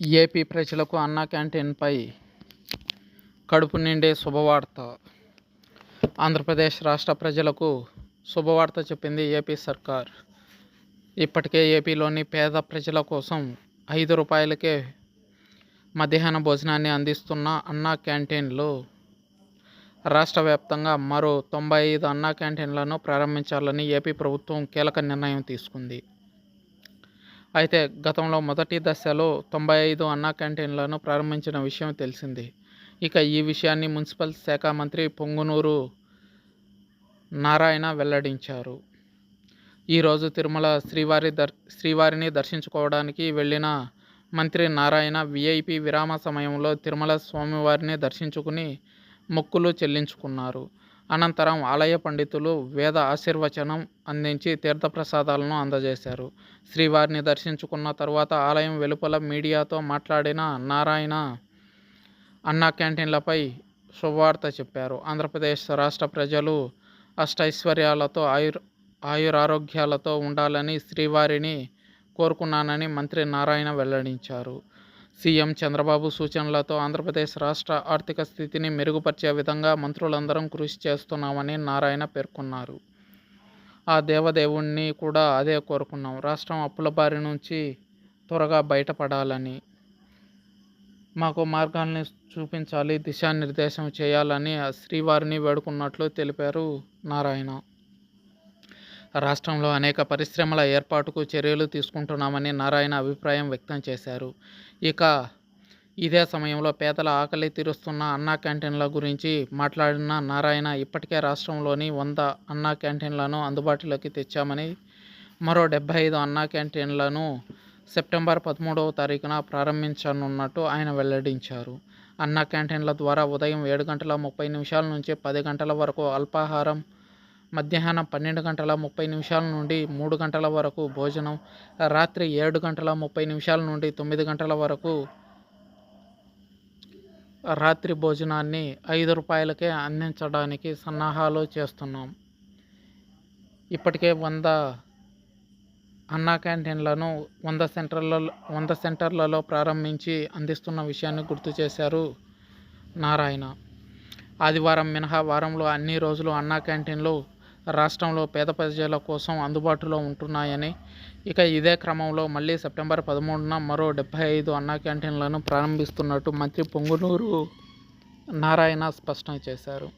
AP ప్రజలకు అన్నా క్యాంటీన్పై కడుపు నిండే శుభవార్త. ఆంధ్రప్రదేశ్ రాష్ట్ర ప్రజలకు శుభవార్త చెప్పింది ఏపీ సర్కార్. ఇప్పటికే ఏపీలోని పేద ప్రజల కోసం ఐదు రూపాయలకే మధ్యాహ్న భోజనాన్ని అందిస్తున్న అన్నా క్యాంటీన్లు రాష్ట్ర వ్యాప్తంగా మరో తొంభై ఐదు అన్నా క్యాంటీన్లను ప్రారంభించాలని ఏపీ ప్రభుత్వం కీలక నిర్ణయం తీసుకుంది. అయితే గతంలో మొదటి దశలో తొంభై ఐదు అన్నా క్యాంటీన్లను ప్రారంభించిన విషయం తెలిసింది. ఇక ఈ విషయాన్ని మున్సిపల్ శాఖ మంత్రి పొంగునూరు నారాయణ వెల్లడించారు. ఈరోజు తిరుమల శ్రీవారి దర్ శ్రీవారిని దర్శించుకోవడానికి వెళ్ళిన మంత్రి నారాయణ విఐపి విరామ సమయంలో తిరుమల స్వామివారిని దర్శించుకుని మొక్కులు చెల్లించుకున్నారు. అనంతరం ఆలయ పండితులు వేద ఆశీర్వచనం అందించి తీర్థప్రసాదాలను అందజేశారు. శ్రీవారిని దర్శించుకున్న తర్వాత ఆలయం వెలుపల మీడియాతో మాట్లాడిన నారాయణ అన్నా క్యాంటీన్లపై శుభవార్త చెప్పారు. ఆంధ్రప్రదేశ్ రాష్ట్ర ప్రజలు అష్టైశ్వర్యాలతో ఆయుర్ ఆయురారోగ్యాలతో ఉండాలని శ్రీవారిని కోరుకున్నానని మంత్రి నారాయణ వెల్లడించారు. సీఎం చంద్రబాబు సూచనలతో ఆంధ్రప్రదేశ్ రాష్ట్ర ఆర్థిక స్థితిని మెరుగుపరిచే విధంగా మంత్రులందరం కృషి చేస్తున్నామని నారాయణ పేర్కొన్నారు. ఆ దేవదేవుణ్ణి కూడా అదే కోరుకున్నాం. రాష్ట్రం అప్పుల బారి నుంచి త్వరగా బయటపడాలని మాకు మార్గాల్ని చూపించాలి దిశానిర్దేశం చేయాలని శ్రీవారిని వేడుకున్నట్లు తెలిపారు నారాయణ. రాష్ట్రంలో అనేక పరిశ్రమల ఏర్పాటుకు చర్యలు తీసుకుంటున్నామని నారాయణ అభిప్రాయం వ్యక్తం చేశారు. ఇక ఇదే సమయంలో పేదల ఆకలి తీరుస్తున్న అన్నా క్యాంటీన్ల గురించి మాట్లాడిన నారాయణ ఇప్పటికే రాష్ట్రంలోని వంద అన్నా క్యాంటీన్లను అందుబాటులోకి తెచ్చామని మరో డెబ్బై ఐదు అన్నా క్యాంటీన్లను సెప్టెంబర్ పదమూడవ తారీఖున ప్రారంభించనున్నట్టు ఆయన వెల్లడించారు. అన్నా క్యాంటీన్ల ద్వారా ఉదయం ఏడు గంటల ముప్పై నిమిషాల నుంచి పది గంటల వరకు అల్పాహారం మధ్యాహ్నం పన్నెండు గంటల ముప్పై నిమిషాల నుండి మూడు గంటల వరకు భోజనం రాత్రి ఏడు గంటల ముప్పై నిమిషాల నుండి తొమ్మిది గంటల వరకు రాత్రి భోజనాన్ని ఐదు రూపాయలకే అందించడానికి సన్నాహాలు చేస్తున్నాం. ఇప్పటికే వంద అన్నా క్యాంటీన్లను వంద సెంటర్లలో వంద సెంటర్లలో ప్రారంభించి అందిస్తున్న విషయాన్ని గుర్తు చేశారు నారాయణ. ఆదివారం మినహా వారంలో అన్ని రోజులు అన్నా క్యాంటీన్లు రాష్ట్రంలో పేద ప్రజల కోసం అందుబాటులో ఉంటున్నాయని. ఇక ఇదే క్రమంలో మళ్ళీ సెప్టెంబర్ పదమూడున మరో డెబ్బై ఐదు అన్నా క్యాంటీన్లను ప్రారంభిస్తున్నట్టు మంత్రి పొంగునూరు నారాయణ స్పష్టం చేశారు.